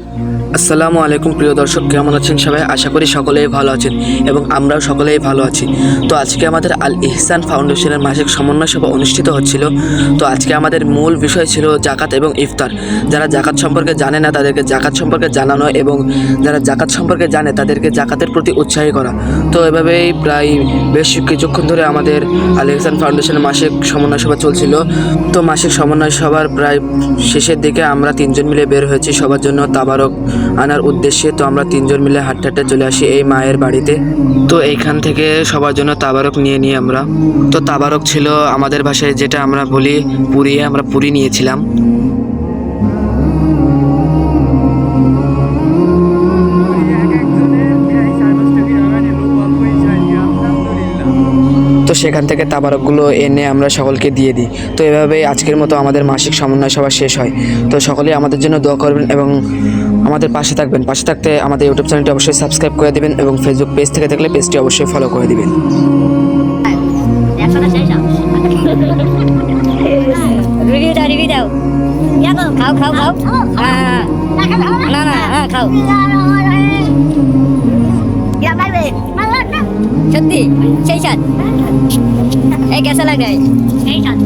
Amen. আসসালামু আলাইকুম প্রিয় দর্শক, কেমন আছেন সবাই? আশা করি সকলেই ভালো আছেন এবং আমরাও সকলেই ভালো আছি। তো আজকে আমাদের আল ইহসান ফাউন্ডেশনের মাসিক সমন্বয় সভা অনুষ্ঠিত হচ্ছিল। তো আজকে আমাদের মূল বিষয় ছিল জাকাত এবং ইফতার। যারা জাকাত সম্পর্কে জানে না, তাদেরকে জাকাত সম্পর্কে জানানো এবং যারা জাকাত সম্পর্কে জানে, তাদেরকে জাকাতের প্রতি উৎসাহী করা। তো এভাবেই প্রায় বেশ কিছুক্ষণ ধরে আমাদের আল ইহসান ফাউন্ডেশনের মাসিক সমন্বয় সভা চলছিল। তো মাসিক সমন্বয় সভার প্রায় শেষের দিকে আমরা তিনজন মিলে বের হয়েছি। সবার জন্য তাবারক আনার উদ্দেশ্যে তো আমরা তিনজন মিলে হাঁটতে চলে আসি এই মায়ের বাড়িতে। তো এইখান থেকে সবার জন্য তাবারক নিয়ে নিই আমরা। তো তাবারক ছিল আমাদের ভাষায় যেটা আমরা বলি পুরিয়ে আমরা পুরি নিয়েছিলাম। তো সেখান থেকে তাবারকগুলো এনে আমরা সকলকে দিয়ে দিই। তো এভাবেই আজকের মতো আমাদের মাসিক সমন্বয় সভা শেষ হয়। তো সকলেই আমাদের জন্য দোয়া করবেন এবং আমাদের পাশে থাকবেন। পাশে থাকতে আমাদের ইউটিউব চ্যানেলটি অবশ্যই সাবস্ক্রাইব করে দেবেন এবং ফেসবুক পেজ থেকে থাকলে পেজটি অবশ্যই ফলো করে দেবেন। হ্যাঁ হ্যাঁ খাও। সত্যি, সেই সাত এই কেসা লাগাই সেই সাত